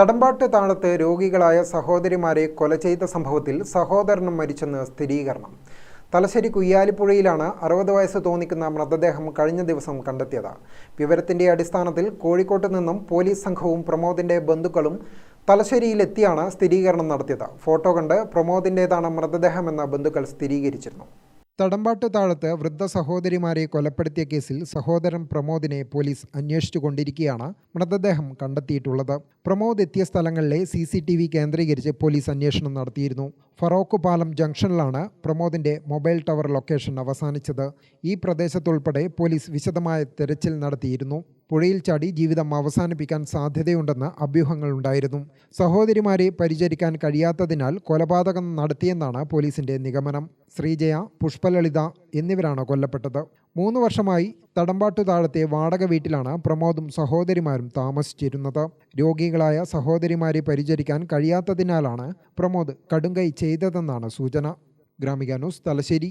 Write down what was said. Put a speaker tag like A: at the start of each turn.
A: തടമ്പാട്ട് താളത്ത് രോഗികളായ സഹോദരിമാരെ കൊല ചെയ്ത സംഭവത്തിൽ സഹോദരനും മരിച്ചെന്ന് സ്ഥിരീകരണം. തലശ്ശേരി കുയ്യാലിപ്പുഴയിലാണ് അറുപത് വയസ്സ് തോന്നിക്കുന്ന മൃതദേഹം കഴിഞ്ഞ ദിവസം കണ്ടെത്തിയത്. വിവരത്തിന്റെ അടിസ്ഥാനത്തിൽ കോഴിക്കോട്ട് നിന്നും പോലീസ് സംഘവും പ്രമോദിന്റെ ബന്ധുക്കളും തലശ്ശേരിയിലെത്തിയാണ് സ്ഥിരീകരണം നടത്തിയത്. ഫോട്ടോ കണ്ട് പ്രമോദിന്റേതാണ് മൃതദേഹമെന്ന് ബന്ധുക്കൾ സ്ഥിരീകരിച്ചിരുന്നു. തടമ്പാട്ട് താഴത്ത് വൃദ്ധ സഹോദരിമാരെ കൊലപ്പെടുത്തിയ കേസിൽ സഹോദരൻ പ്രമോദിനെ പോലീസ് അന്വേഷിച്ചു കൊണ്ടിരിക്കുകയാണ് മൃതദേഹം കണ്ടെത്തിയിട്ടുള്ളത്. പ്രമോദ് എത്തിയ സ്ഥലങ്ങളിലെ സി സി ടി വി കേന്ദ്രീകരിച്ച് പോലീസ് അന്വേഷണം നടത്തിയിരുന്നു. ഫറോക്ക് പാലം ജംഗ്ഷനിലാണ് പ്രമോദിന്റെ മൊബൈൽ ടവർ ലൊക്കേഷൻ അവസാനിച്ചത്. ഈ പ്രദേശത്തുൾപ്പെടെ പോലീസ് വിശദമായ തെരച്ചിൽ നടത്തിയിരുന്നു. പുഴയിൽ ചാടി ജീവിതം അവസാനിപ്പിക്കാൻ സാധ്യതയുണ്ടെന്ന് അഭ്യൂഹങ്ങളുണ്ടായിരുന്നു. സഹോദരിമാരെ പരിചരിക്കാൻ കഴിയാത്തതിനാൽ കൊലപാതകം നടത്തിയെന്നാണ് പോലീസിന്റെ നിഗമനം. ശ്രീജയ പുഷ്പലളിത എന്നിവരാണ് കൊല്ലപ്പെട്ടത്. മൂന്ന് വർഷമായി തടമ്പാട്ടു താഴത്തെ വാടക വീട്ടിലാണ് പ്രമോദും സഹോദരിമാരും താമസിച്ചിരുന്നത്. രോഗികളായ സഹോദരിമാരെ പരിചരിക്കാൻ കഴിയാത്തതിനാലാണ് പ്രമോദ് കടുങ്കൈ ചെയ്തതെന്നാണ് സൂചന. ഗ്രാമിക ന്യൂസ് തലശ്ശേരി.